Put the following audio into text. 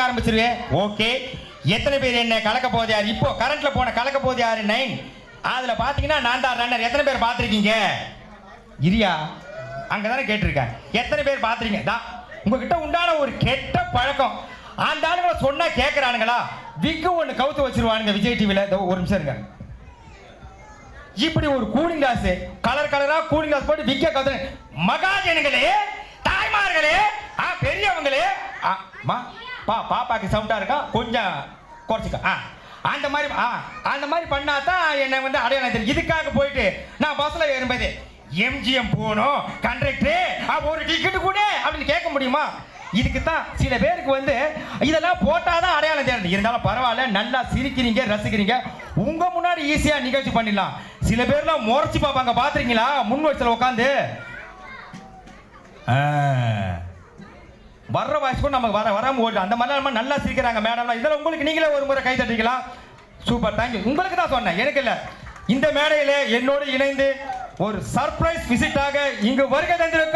கலக்க ஆரம்பிச்சிருவேன். ஓகே. எத்தனை பேர் என்ன கலக்க போகுது யார்? இப்போ கரண்ட்ல போன கலக்க போகுது யாரு? நைன் அதுல பாத்தீங்கன்னா நான் தான் ரன்னர் எத்தனை பேர் பார்த்திருக்கீங்க இரியா அங்கதானே கேட்டிருக்கேன் எத்தனை பேர் பார்த்திருக்கீங்க தா உங்ககிட்ட உண்டான ஒரு கெட்ட பழக்கம். அந்த ஆளுங்களை சொன்னா கேட்கறானுங்களா விக்கு ஒன்று கவுத்து வச்சிருவானுங்க விஜய் டிவில ஒரு நிமிஷம் இருங்க. இப்படி ஒரு கூலிங் கிளாஸ் கலர் கலரா கூலிங் கிளாஸ் போட்டு விக்க கவுத்து மகாஜனங்களே தாய்மார்களே ஆ பெரியவங்களே மா பா பாப்பாக்கு சவுண்டாக இருக்கா? கொஞ்சம் குறைச்சிக்க. ஆ அந்த மாதிரி ஆ அந்த மாதிரி பண்ணா தான் என்னை வந்து அடையாளம் தெரியும். இதுக்காக போயிட்டு நான் பஸ்ஸில் ஏறும்போது எம்ஜிஎம் போகணும் கண்டக்டர் ஒரு டிக்கெட் கூட அப்படின்னு கேட்க முடியுமா? இதுக்கு தான் சில பேருக்கு வந்து இதெல்லாம் போட்டால் தான் அடையாளம் தெரியுது இருந்தாலும் பரவாயில்ல நல்லா சிரிக்கிறீங்க ரசிக்கிறீங்க. உங்கள் முன்னாடி ஈஸியாக நிகழ்ச்சி பண்ணிடலாம். சில பேர்லாம் முறைச்சி பார்ப்பாங்க. பார்த்துருக்கீங்களா முன் வயசுல உட்காந்து வர்ற வாய்ஸ் கூட நமக்கு வர வராம ஓடுது. அந்த மாதிரி நம்ம நல்லா சிரிக்கிறாங்க மேடம்லாம் இதில் உங்களுக்கு நீங்களே ஒரு முறை கை தட்டிக்கலாம். சூப்பர் தேங்க்யூ உங்களுக்கு தான் சொன்னேன். எனக்கு இல்லை. இந்த மேடையில் என்னோடு இணைந்து ஒரு சர்ப்ரைஸ் விசிட்டாக இங்கு வருகை தந்திருக்கும்